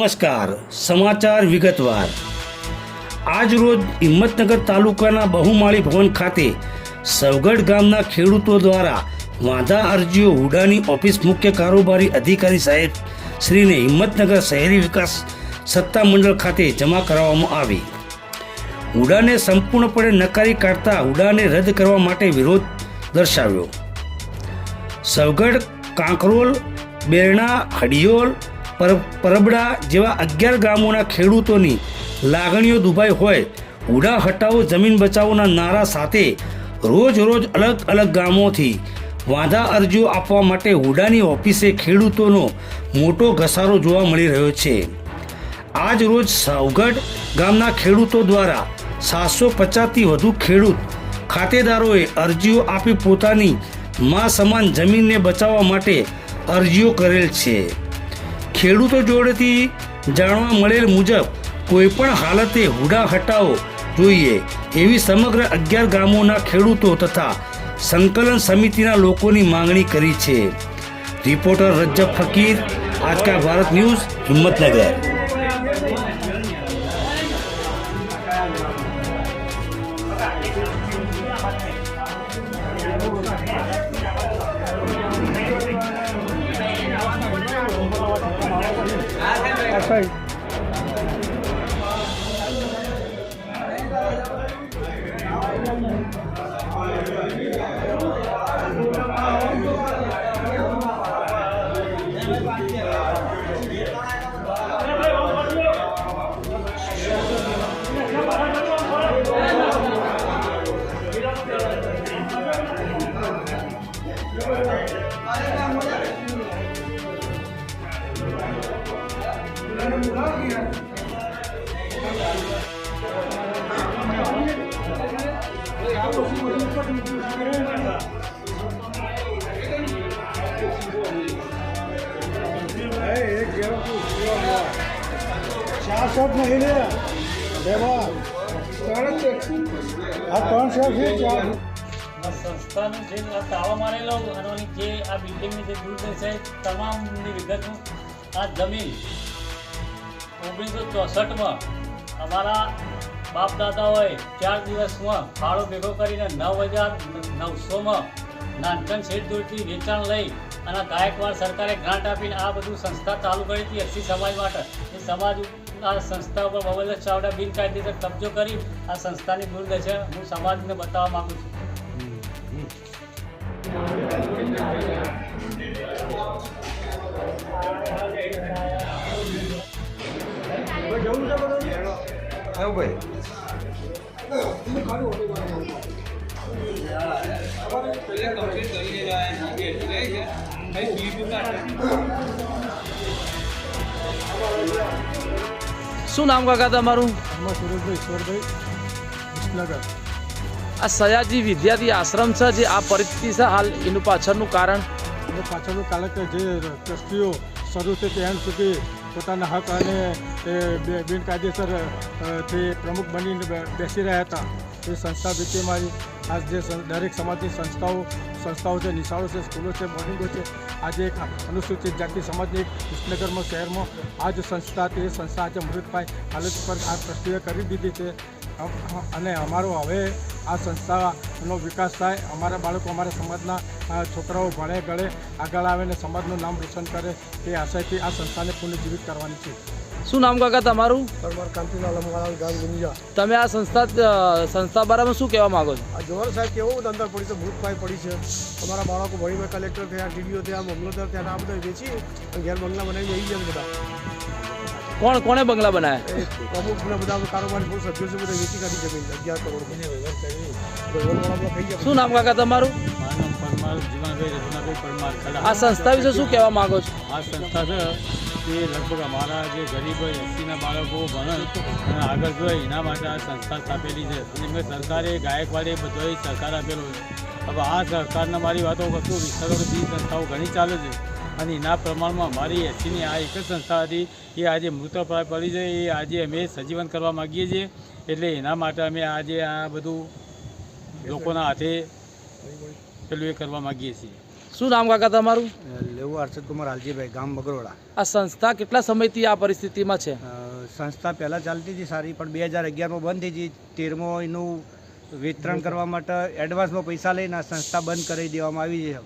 નમસ્કાર, સમાચાર વિગતવાર. આજ રોજ હિંમતનગર તાલુકાના બહુમાળી ભવન ખાતે સવગઢ ગામના ખેડૂતો દ્વારા વાંધા અરજીઓ હુડાની ઓફિસ મુખ્ય કારોબારી અધિકારી સાહેબ શ્રીને હિંમતનગર શહેરી વિકાસ સત્તા મંડળ ખાતે જમા કરાવવામાં આવી. હુડાને સંપૂર્ણપણે નકારી કાઢતા હુડાને રદ કરવા માટે વિરોધ દર્શાવ્યો. સવગઢ કાંકરોલ, બેરણા, હડિયોલ પરબડા જેવા અગિયાર ગામોના ખેડૂતોની લાગણીઓ દુભાઈ હોય, ઉડા હટાવો, જમીન બચાવોના નારા સાથે રોજ રોજ અલગ અલગ ગામોથી વાંધા અરજીઓ આપવા માટે હુડાની ઓફિસે ખેડૂતોનો મોટો ઘસારો જોવા મળી રહ્યો છે. આજ રોજ સાવગઢ ગામના ખેડૂતો દ્વારા સાતસો પચાસથી વધુ ખેડૂત ખાતેદારોએ અરજીઓ આપી પોતાની માં સમાન જમીનને બચાવવા માટે અરજીઓ કરેલ છે. ખેડૂતો જોડેથી જાણવા મળેલ મુજબ કોઈપણ હાલતે હુડા હટાવો જોઈએ એવી સમગ્ર અગિયાર ગામોના ખેડૂતો તથા સંકલન સમિતિના લોકોની માંગણી કરી છે. રિપોર્ટર રજ્જબ ફકીર આજકા ભારત ન્યૂઝ, હિંમતનગર. ચાર શર્ટ નહીં લે લેવા ત્રણ આ ત્રણ આ સંસ્થાનું જે તાવા મારેલો અને જે આ બિલ્ડિંગની જે દૂર છે તમામની વિગતનું આ જમીન ઓગણીસો ચોસઠમાં અમારા બાપ દાદાઓએ ચાર દિવસમાં ફાળો ભેગો કરીને નવ હજાર નવસોમાં નાનકન શેઠદૂરથી વેચાણ લઈ અને ગાયકવાડ સરકારે ગ્રાન્ટ આપીને આ બધું સંસ્થા ચાલુ કરી હતી એસસી સમાજ માટે. એ સમાજ આ સંસ્થા ઉપર બબલદાસ ચાવડા બિનકાયદેસર કબજો કરી આ સંસ્થાની દુર્દશા હું સમાજને બતાવવા માગું છું. હા ભાઈ. શું નામ કાકા તમારું? સુરેશભાઈ સુરભાઈ આ સયાજી વિદ્યાર્થી આશ્રમ છે જે આ પરિસ્થિતિ છે હાલ એનું પાછળનું કારણ? પાછળનું કારણ કે જે ટ્રસ્ટીઓ શરૂ છે ત્યાં સુધી પોતાના હક અને બિનકાયદેસર તે પ્રમુખ બનીને બેસી રહ્યા હતા. એ સંસ્થા ભીતિમાં આજ દરેક સમાજની સંસ્થાઓ સંસ્થાઓ છે, નિશાળો છે, સ્કૂલો છે, બોર્ડિંગો છે, આજે એક અનુસૂચિત જાતિ સમાજની વિસનગરમાં, શહેરમાં આ જ સંસ્થા તે સંસ્થા આજે મૃતભાઈ હાલત પર આ ટ્રસ્ટીઓએ કરી દીધી છે. અને અમારો હવે આ સંસ્થાનો વિકાસ થાય, અમારા બાળકો અમારા સમાજના છોકરાઓ ભણે ગળે આગળ આવે અને સમાજનું નામ રોશન કરે તે આશયથી આ સંસ્થાને પુનઃજીવિત કરવાની છે. શું નામ કાકા તમારું? પરમાર કાંતિલાલ ગામ ગુંજા. તમે આ સંસ્થા સંસ્થા બારામાં શું કહેવા માંગો છો? આ જોર સાહેબ કેવું ધંધા અંદર પડી છે ભૂતભાઈ પડી છે. અમારા બાળકો ભણીને કલેક્ટર થયા ડીડીઓ થયા મામલતદાર થયા આ બધા વેચી અને ઘેર બંગલા બનાવી જઈ ગયા બધા. કોણ કોણે બંગલા બનાવ્યા? અમુક બધા કારોબારી બહુ સભ્યો છે બધા વેચી કાઢી જમીન અગિયાર કરોડ. શું નામ કાકા તમારું? આ સંસ્થા વિશે શું કહેવા માંગો છો? આ સંસ્થા છે તે લગભગ અમારા જે ગરીબ એસસીના બાળકો ભણે આગળ જોઈએ એના માટે આ સંસ્થા સ્થાપેલી છે. અને સરકારે, ગાયકવાડે બધોય સહકાર આપેલો છે. હવે આ સહકારના મારી વાતો કરતું વિસ્તારોથી સંસ્થાઓ ઘણી ચાલે છે. અને એના પ્રમાણમાં અમારી એસસીની આ એક જ સંસ્થા હતી. એ આજે મૃતપ્રાય પડી છે. એ આજે અમે સજીવન કરવા માગીએ છીએ. એટલે એના માટે અમે આજે આ બધું લોકોના હાથે પેલું એ કરવા માગીએ છીએ. શું નામ કાકા તમારું? લેવું હર્ષદ કુમાર હાલજીભાઈ ગામ બગરોડા આ સંસ્થા કેટલા સમયથી આ પરિસ્થિતિમાં છે? સંસ્થા પહેલાં ચાલતી હતી સારી પણ બે હજાર અગિયારમાં બંધ થઈ ગઈ. તેરમાં એનું વિતરણ કરવા માટે એડવાન્સમાં પૈસા લઈને આ સંસ્થા બંધ કરી દેવામાં આવી છે.